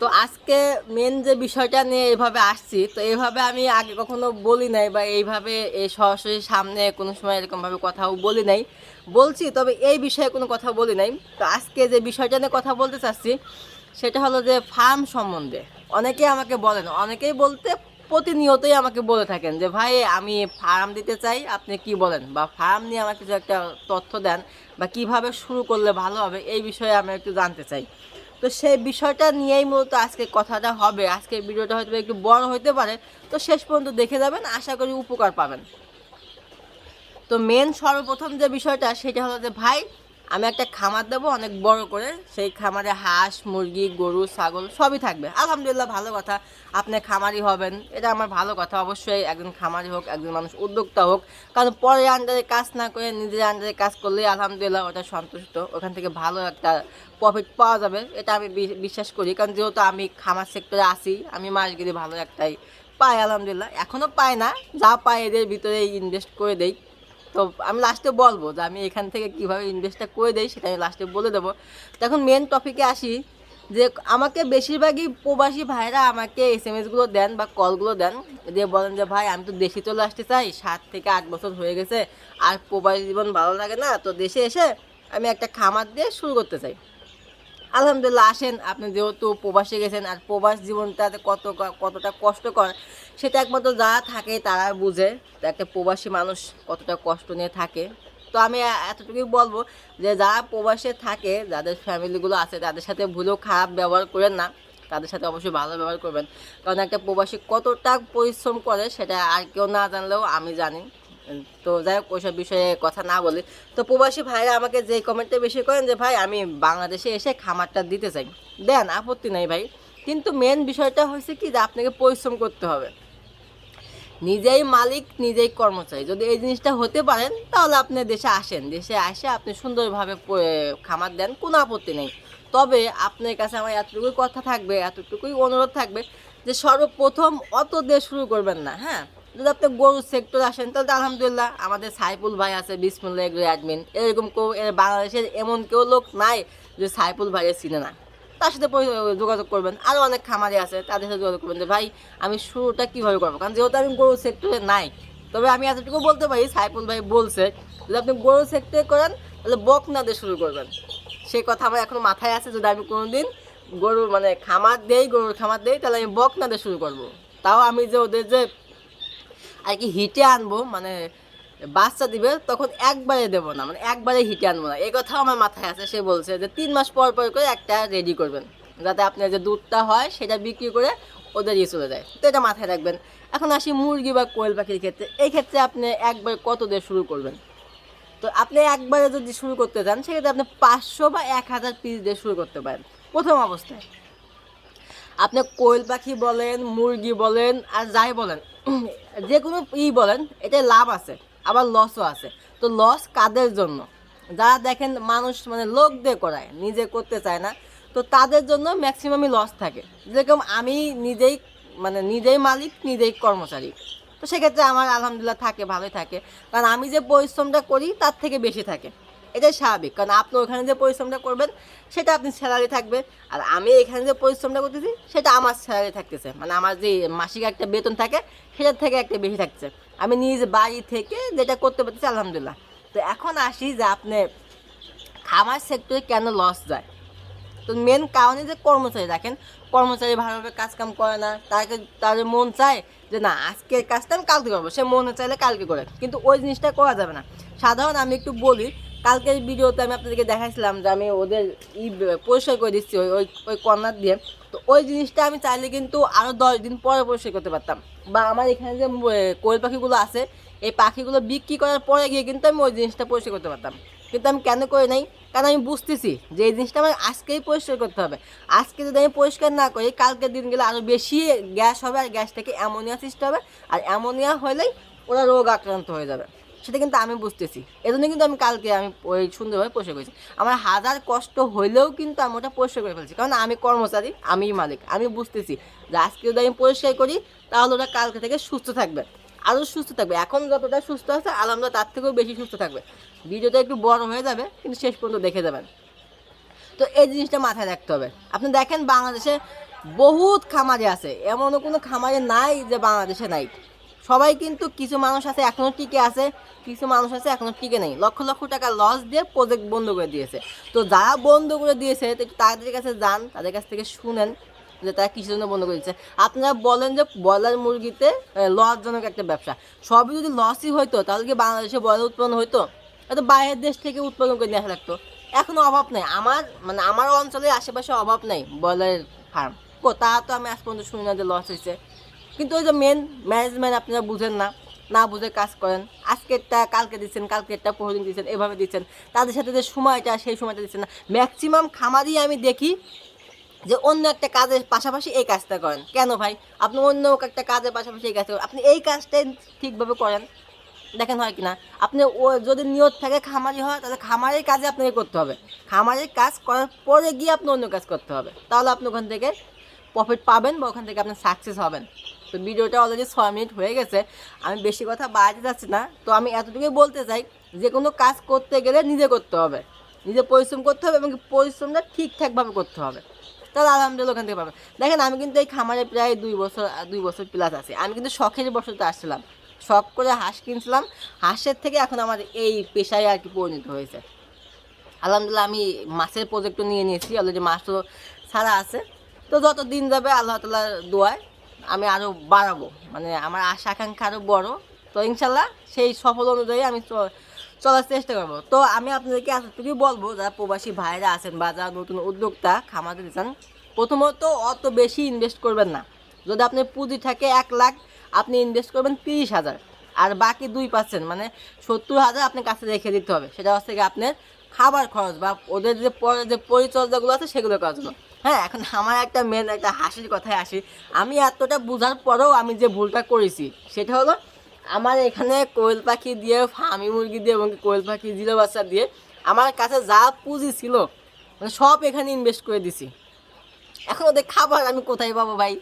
তো আজকে মেন যে বিষয়টা নিয়ে এইভাবে আসছি, তো এইভাবে আমি আগে কখনো বলি নাই বা এইভাবে এই সরাসরি সামনে কোনো সময় এরকমভাবে কথাও বলি নাই। বলছি, তবে এই বিষয়ে কোনো কথা বলি নাই। তো আজকে যে বিষয়টা নিয়ে কথা বলতে চাচ্ছি, সেটা হলো যে ফার্ম সম্বন্ধে। অনেকেই আমাকে বলেন অনেকেই বলতে প্রতিনিয়তই আমাকে বলে থাকেন যে, ভাই, আমি ফার্ম দিতে চাই, আপনি কি বলেন? বা ফার্ম নিয়ে আমাকে কিছু একটা তথ্য দেন বা কীভাবে শুরু করলে ভালো হবে, এই বিষয়ে আমি একটু জানতে চাই। তো সেই বিষয়টা নিয়েই মূলত আজকে কথাটা হবে। আজকের ভিডিওটা হয়তো একটু বড় হতে পারে। তো শেষ পর্যন্ত দেখে যাবেন, আশা করি উপকার পাবেন। তো মেন সর্বপ্রথম যে বিষয়টা, সেটা হলো যে, ভাই আমি একটা খামার দেবো, অনেক বড় করে। সেই খামারে হাঁস, মুরগি, গরু, ছাগল সবই থাকবে। আলহামদুলিল্লাহ, ভালো কথা। আপনি খামারি হবেন, এটা আমার ভালো কথা। অবশ্যই একজন খামারি হোক, একজন মানুষ উদ্যোক্তা হোক। কারণ পরের আন্ডারে কাজ না করে নিজের আন্ডারে কাজ করলে আলহামদুলিল্লাহ ওটা সন্তুষ্ট। ওখান থেকে ভালো একটা প্রফিট পাওয়া যাবে, এটা আমি বিশ্বাস করি। কারণ যেহেতু আমি খামার সেক্টরে আছি, আমি মাস গেলে ভালো একটাই পাই, আলহামদুলিল্লাহ। এখনও পাই না, যা পাই এদের ভিতরে ইনভেস্ট করে দেই। তো আমি লাস্টে বলব যে আমি এখান থেকে কীভাবে ইনভেস্টটা করে দেই সেটা আমি লাস্টে বলে দেবো। তো এখন মেন টপিকে আসি যে আমাকে বেশিরভাগই প্রবাসী ভাইরা আমাকে এস এম এসগুলো দেন বা কলগুলো দেন যে বলেন যে, ভাই, আমি তো দেশে চলে আসতে চাই, সাত থেকে আট বছর হয়ে গেছে, আর প্রবাসী জীবন ভালো লাগে না, তো দেশে এসে আমি একটা খামার দিয়ে শুরু করতে চাই। আলহামদুলিল্লাহ আসেন। আপনি যেহেতু প্রবাসে গেছেন আর প্রবাস জীবনটা কত কতটা কষ্টকর, সেটা একমাত্র যারা থাকে তারা বুঝে একটা প্রবাসী মানুষ কতটা কষ্ট নিয়ে থাকে। তো আমি এতটুকুই বলব যে যারা প্রবাসে থাকে, যাদের ফ্যামিলিগুলো আছে, তাদের সাথে ভুলেও খারাপ ব্যবহার করেন না। তাদের সাথে অবশ্যই ভালো ব্যবহার করবেন। কারণ একটা প্রবাসী কতটা পরিশ্রম করে, সেটা আর কেউ না জানলেও আমি জানি। তো যাই হোক, ওইসব বিষয়ে কথা না বলি। তো প্রবাসী ভাইরা আমাকে যে কমেন্টটা বেশি করেন যে, ভাই, আমি বাংলাদেশে এসে খামারটা দিতে চাই। দেন, আপত্তি নাই ভাই। কিন্তু মেন বিষয়টা হয়েছে কি যে, আপনাকে পরিশ্রম করতে হবে। নিজেই মালিক, নিজেই কর্মচারী। যদি এই জিনিসটা হতে পারেন, তাহলে আপনি দেশে আসেন। দেশে আসে আপনি সুন্দরভাবে খামার দেন, কোনো আপত্তি নেই। তবে আপনার কাছে আমার এতটুকুই কথা থাকবে, এতটুকুই অনুরোধ থাকবে যে, সর্বপ্রথম অত দিয়ে শুরু করবেন না হ্যাঁ? যদি আপনি গরুর সেক্টর আসেন, তাহলে আলহামদুলিল্লাহ আমাদের সাইফুল ভাই আছে, বিসমুল্লাহ এগুলো অ্যাডমিন এরকম কেউ বাংলাদেশের এমন কেউ লোক নাই যে সাইফুল ভাইয়ের চিনে না। তার সাথে যোগাযোগ করবেন। আরও অনেক খামারি আছে, তাদের সাথে যোগাযোগ করবেন যে, ভাই, আমি শুরুটা কীভাবে করব? কারণ যেহেতু আমি গরু সেক্টরে নাই, তবে আমি এতটুকু বলতে পারি, সাইফুল ভাই বলছে, যদি আপনি গরু সেক্টরে করেন, তাহলে বকনা দিয়ে শুরু করবেন। সেই কথা আমার এখনও মাথায় আছে, যদি আমি কোনোদিন গরু মানে খামার দেই, গরুর খামার দেই, তাহলে আমি বকনা দিয়ে শুরু করব। তাও আমি যে ওদের যে আর কি হিটে আনব মানে বাচ্চা দিবে, তখন একবারে দেবো না মানে একবারে হিটে আনব না। এই কথাও আমার মাথায় আছে, সে বলছে যে তিন মাস পর পর করে একটা রেডি করবেন, যাতে আপনার যে দুধটা হয় সেটা বিক্রি করে ওদের ইয়ে চলে যায়। তো এটা মাথায় রাখবেন। এখন আসি মুরগি বা কোয়েল পাখির ক্ষেত্রে। এই ক্ষেত্রে আপনি একবার কত দিয়ে শুরু করবেন? তো আপনি একবারে যদি শুরু করতে চান, সেক্ষেত্রে আপনি পাঁচশো বা এক হাজার পিস দিয়ে শুরু করতে পারেন। প্রথম অবস্থায়। আপনি কোয়েল পাখি বলেন, মুরগি বলেন, আর যাই বলেন যে কোনো ই বলেন, এতে লাভ আছে, আবার লসও আছে। তো লস কাদের জন্য? যারা দেখেন মানুষ মানে লোক দিয়ে করায়, নিজে করতে চায় না, তো তাদের জন্য ম্যাক্সিমামই লস থাকে। যেরকম আমি নিজেই মানে নিজেই মালিক, নিজেই কর্মচারী। তো সেক্ষেত্রে আমার আলহামদুলিল্লাহ থাকে, ভালোই থাকে। কারণ আমি যে পরিশ্রমটা করি, তার থেকে বেশি থাকে। এটাই স্বাভাবিক। কারণ আপনি ওখানে যে পরিশ্রমটা করবেন, সেটা আপনি স্যালারি থাকবে। আর আমি এখানে যে পরিশ্রমটা করতেছি, সেটা আমার স্যালারি থাকতেছে। মানে আমার যে মাসিক একটা বেতন থাকে, সেটার থেকে একটা বেশি থাকছে। আমি নিজ বাড়ি থেকে যেটা করতে পারতেছি, আলহামদুলিল্লাহ। তো এখন আসি যে আপনি খামার সেক্টরে কেন লস যায়? তো মেন কারণে যে কর্মচারী, দেখেন, কর্মচারী ভালোভাবে কাজ কাম করে না, তাকে তার মন চায় যে না আজকের কাজটা আমি কালকে করব। সে মনে চাইলে কালকে করে। কিন্তু ওই জিনিসটা করা যাবে না। সাধারণ আমি একটু বলি কালকের ভিডিওতে আমি আপনাদেরকে দেখাইছিলাম যে আমি ওদের ই পরিষ্কার করে দিচ্ছি ওই ওই ওই দিয়ে। তো ওই জিনিসটা আমি চাইলে কিন্তু আরও দশ দিন পরে পরিষ্কার করতে পারতাম। বা আমার এখানে যে কোয়েল পাখিগুলো আছে, এই পাখিগুলো বিক্রি করার পরে গিয়ে কিন্তু আমি ওই জিনিসটা পরিষ্কার করতে পারতাম। কিন্তু আমি কেন করে নাই? কারণ আমি বুঝতেছি যে এই জিনিসটা আমার আজকেই পরিষ্কার করতে হবে। আজকে যদি আমি পরিষ্কার না করি, কালকের দিন গেলে আরও বেশি গ্যাস হবে আর গ্যাস থেকে অ্যামোনিয়া সৃষ্টি হবে। আর অ্যামোনিয়া হলেই ওরা রোগ আক্রান্ত হয়ে যাবে। সেটা কিন্তু আমি বুঝতেছি। এজন্য কিন্তু আমি কালকে আমি ওই সুন্দরভাবে পরিষ্কার করেছি। আমার হাজার কষ্ট হইলেও কিন্তু আমি ওটা পরিষ্কার করে ফেলছি। কারণ আমি কর্মচারী, আমি মালিক, আমি বুঝতেছি যে আজকে যদি আমি পরিষ্কার করি, তাহলে ওটা কালকে থেকে সুস্থ থাকবে। আরও সুস্থ থাকবে। এখন যতটা সুস্থ আছে, আলহামদুলিল্লাহ তার থেকেও বেশি সুস্থ থাকবে। ভিডিওটা একটু বড় হয়ে যাবে, কিন্তু শেষ পর্যন্ত দেখে যাবেন। তো এই জিনিসটা মাথায় রাখতে হবে। আপনি দেখেন বাংলাদেশে বহুত খামারে আছে। এমনও কোনো খামারে নাই যে বাংলাদেশে নাই। সবাই কিন্তু কিছু মানুষ আছে এখনও টিকে আছে, কিছু মানুষ আছে এখনও টিকে নেই। লক্ষ লক্ষ টাকা লস দিয়ে প্রজেক্ট বন্ধ করে দিয়েছে। তো যারা বন্ধ করে দিয়েছে, তো তাদের কাছে যান, তাদের কাছ থেকে শুনেন যে তারা কিসের জন্য বন্ধ করে দিচ্ছে আপনারা বলেন যে ব্রয়লার মুরগিতে লসজনক একটা ব্যবসা। সবই যদি লসই হইতো, তাহলে কি বাংলাদেশে ব্রয়লার উৎপন্ন হইতো? হয়তো বাইরের দেশ থেকে উৎপাদন করে নিয়ে আসা লাগতো। এখনও অভাব নেই। আমার মানে আমার অঞ্চলের আশেপাশে অভাব নেই ব্রয়লারের ফার্ম তা তো আমি আজ পর্যন্ত শুনি না যে লস হয়েছে। কিন্তু ওই যে মেন ম্যানেজমেন্ট আপনারা বুঝেন না না বুঝে কাজ করেন, আজকেরটা, কালকে দিচ্ছেন, কালকেরটা, পরদিন দিচ্ছেন, এভাবে দিচ্ছেন। তাদের সাথে যে সময়টা, সেই সময়টা দিচ্ছেন না। ম্যাক্সিমাম খামারই আমি দেখি যে অন্য একটা কাজের পাশাপাশি এই কাজটা করেন। কেন ভাই? আপনি অন্য একটা কাজের পাশাপাশি এই কাজটা করেন। আপনি এই কাজটাই ঠিকভাবে করেন। দেখেন হয় কি না আপনি ও যদি নিয়ত থাকে খামারি হয়, তাহলে খামারের কাজে আপনাকে করতে হবে। খামারের কাজ করার পরে গিয়ে আপনি অন্য কাজ করতে হবে। তাহলে আপনি ওখান থেকে প্রফিট পাবেন বা ওখান থেকে আপনি সাকসেস হবেন। তো ভিডিওটা অলরেডি ছয় মিনিট হয়ে গেছে, আমি বেশি কথা বাড়াতে যাচ্ছি না। তো আমি এতটুকুই বলতে চাই, যে কোনো কাজ করতে গেলে নিজে করতে হবে। নিজে পরিশ্রম করতে হবে এবং পরিশ্রমটা ঠিকঠাকভাবে করতে হবে। তাহলে আলহামদুলিল্লাহ ওখান থেকে পাবেন দেখেন, আমি কিন্তু এই খামারে প্রায় দুই বছর দুই বছর প্লাস আছি। আমি কিন্তু শখের বছরতে আসছিলাম। শখ করে হাঁস কিনছিলাম। হাঁসের থেকে এখন আমার এই পেশায় আর কি পরিণত হয়েছে। আলহামদুলিল্লাহ আমি মাছের প্রজেক্টও নিয়ে নিয়েছি। অলরেডি মাছ তো ছাড়া আছে। তো যত দিন যাবে, আল্লাহ তালার দোয়ায় আমি আরও বাড়াবো। মানে আমার আশা আকাঙ্ক্ষা আরও বড়। তো ইনশাল্লাহ সেই সফল অনুযায়ী আমি চলার চেষ্টা করব। তো আমি আপনাদেরকে এতটুকুই বলব, যারা প্রবাসী ভাইরা আছেন বা যারা নতুন উদ্যোক্তা খামাতে চান প্রথমত অত বেশি ইনভেস্ট করবেন না। যদি আপনি পুঁজি থাকে এক লাখ, আপনি ইনভেস্ট করবেন তিরিশ হাজার। আর বাকি দুই পার্সেন্ট মানে সত্তর হাজার আপনার কাছে রেখে দিতে হবে। সেটা হচ্ছে আপনার খাবার খরচ বা ওদের যে পরে যে পরিচর্যাগুলো আছে সেগুলো করার জন্য। হ্যাঁ এখন আমার একটা মেন একটা হাসির কথায় আসি। আমি এতটা বোঝার পরেও আমি যে ভুলটা করেছি, সেটা হলো আমার এখানে কোয়েল পাখি দিয়ে ফার্মি মুরগি দিয়ে এবং কোয়েল পাখি জিরো বাচ্চা দিয়ে আমার কাছে যা পুঁজি ছিল মানে সব এখানে ইনভেস্ট করে দিছি। এখন ওদের খাবার আমি কোথায় পাবো ভাই?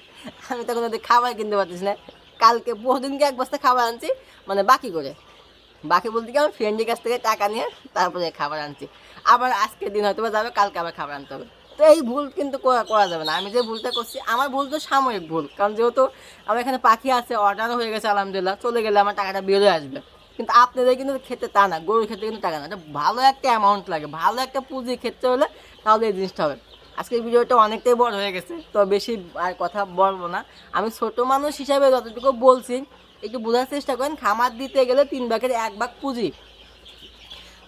আমি তখন ওদের খাবার কিনতে পারতেছি না। কালকে বহুদিনকে এক বস্তা খাবার আনছি মানে বাকি করে। বাকি বলতে কি আমার ফ্রেন্ডের কাছ থেকে টাকা নিয়ে তারপরে খাবার আনছি। আবার আজকের দিন হয়তো যাবে, কালকে আবার খাবার আনতে হবে। তো এই ভুল কিন্তু করা যাবে না। আমি যে ভুলটা করছি, আমার ভুল তো সাময়িক ভুল। কারণ যেহেতু আমার এখানে পাখি আছে অর্ডারও হয়ে গেছে, আলহামদুলিল্লাহ। চলে গেলে আমার টাকাটা বেরোয় আসবে। কিন্তু আপনাদের কিন্তু খেতে তা না, গরুর ক্ষেত্রে কিন্তু টাকা না। এটা ভালো একটা অ্যামাউন্ট লাগে, ভালো একটা পুঁজি ক্ষেত্রে হলে তাহলে এই জিনিসটা হবে। আজকের ভিডিওটা অনেকটাই বড় হয়ে গেছে, তো বেশি আর কথা বলব না। আমি ছোট মানুষ হিসাবে যতটুকু বলছি, একটু বোঝার চেষ্টা করেন, খামার দিতে গেলে তিন ভাগের এক ভাগ পুঁজি।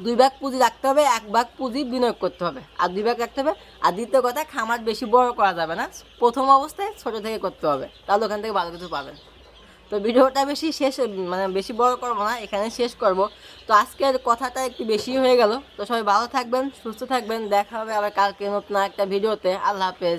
দুই ভাগ পুঁজি রাখতে হবে, এক ভাগ পুঁজি বিনিয়োগ করতে হবে। আর দুই ভাগ রাখতে হবে। আর দ্বিতীয় কথা, খামার বেশি বড় করা যাবে না। প্রথম অবস্থায় ছোট থেকে করতে হবে। তাহলে ওখান থেকে ভালো কিছু পাবেন। তো ভিডিওটা বেশি শেষ মানে বেশি বড় করব না, এখানে শেষ করব। তো আজকের কথাটা একটু বেশি হয়ে গেল। তো সবাই ভালো থাকবেন, সুস্থ থাকবেন। দেখা হবে আবার কালকে নতুন একটা ভিডিওতে। আল্লাহ হাফেজ।